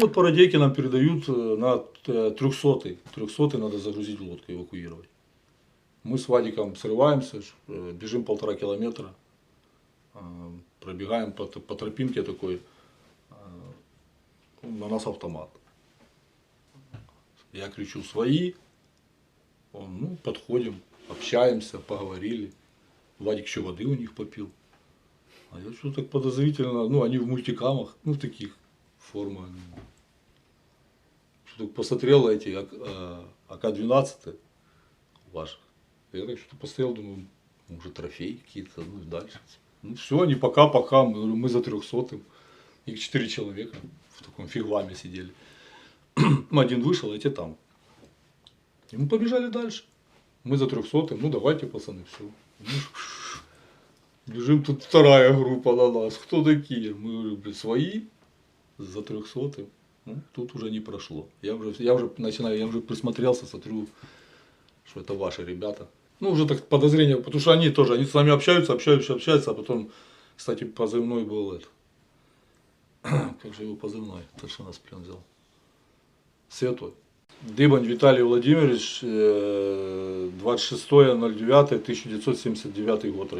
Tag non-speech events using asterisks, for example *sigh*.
Вот по радейке нам передают э, на 300 300 надо загрузить в лодку, эвакуировать. Мы с Вадиком срываемся, э, бежим полтора километра, э, пробегаем по, по тропинке такой, э, на нас автомат. Я кричу свои, он, ну, подходим, общаемся, поговорили. Вадик еще воды у них попил. А я что так подозрительно, ну, они в мультикамах, ну, таких форма. Что так посмотрел эти АК- э, АК-12 ваших. Я так что-то посмотрел, думаю, может, трофей какие-то, ну, дальше. Ну, все, они пока-пока, мы, за трехсотым. Их четыре человека в таком фигваме сидели. *clears throat* Ну, Один вышел, те там. И мы побежали дальше. Мы за трехсотым, ну давайте, пацаны, все. Бежим, тут вторая группа на нас. Кто такие? Мы говорим, «Блин, свои за трехсотым. Ну, тут уже не прошло. Я уже, я уже начинаю, я уже присмотрелся, смотрю, что это ваши ребята. Ну, уже так подозрение, потому что они тоже, они с нами общаются, общаются, общаются, а потом, кстати, позывной был это. *clears throat* Как же его позывной? Тот, что нас плен взял. Святой. Дыбань Виталий Владимирович, э, 26.09.1979 год рождения.